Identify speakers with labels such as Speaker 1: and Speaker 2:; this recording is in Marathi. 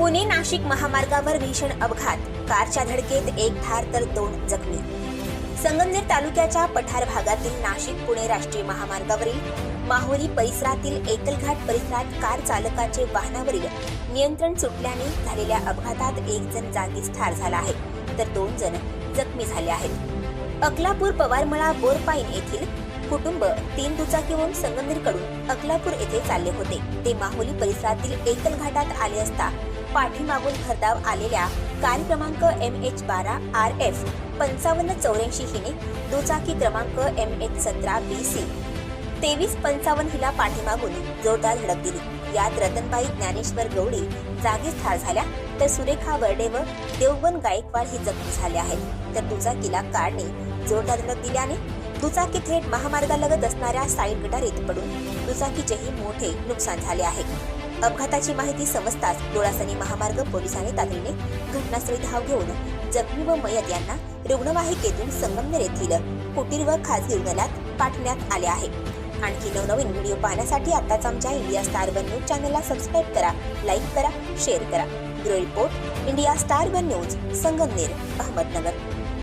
Speaker 1: पुणे नाशिक महामार्गावर भीषण अपघात. कारच्या धडकेत एक ठार तर दोन जखमी. संगमनेर तालुक्याच्या पठार भागातील नाशिक पुणे राष्ट्रीय महामार्गावरील माहुरी परिसरातील एकलघाट परिसरात कार चालकाचे वाहनावरील नियंत्रण सुटल्याने झालेल्या अपघातात एक जण जागीच ठार झाला आहे तर दोन जण जखमी झाले आहेत. अकलापूर पवारमळा बोरपाईन येथील कुटुंब तीन दुचाकीहून संगमनेरकडून अकलापूर येथे चालले होते. ते माहुली परिसरातील एकल घाटात आले असता पाठीमागून भरधाव आलेल्या कार क्रमांक एम एच बारा आर एफ पंचावन्न चौऱ्याऐंशी हिने दुचाकी क्रमांक एम एच सतरा बी सी तेवीस पंचावन्न हिला पाठीमागून जोरदार धडक दिली. यात रतनबाई ज्ञानेश्वर गवळी जागीच ठार झाल्या. तर सुरेखा वर्डे व देवबन गायकवाड ही जखमी झाले आहेत. तर दुचाकीला कारने जोरदार धडक दिल्याने दुचाकी थेट महामार्गालगत असणाऱ्या साईड गटारीत पडून दुचाकीचेही मोठे नुकसान झाले आहे. अपघाताची माहिती समजताच डोळासनी महामार्ग पोलिसांनी तातडीने घटनास्थळी धाव घेऊन जखमी व मयत यांना रुग्णवाहिकेतून संगमनेर येथील कुटीर व खासगी रुग्णालयात पाठवण्यात आले आहे. आणखी नवनवीन व्हिडिओ पाहण्यासाठी आताच आमच्या इंडिया स्टार वन न्यूज चॅनलला सबस्क्राईब करा लाईक करा शेअर करा. Bureau report India star one news Sangamner Ahmednagar.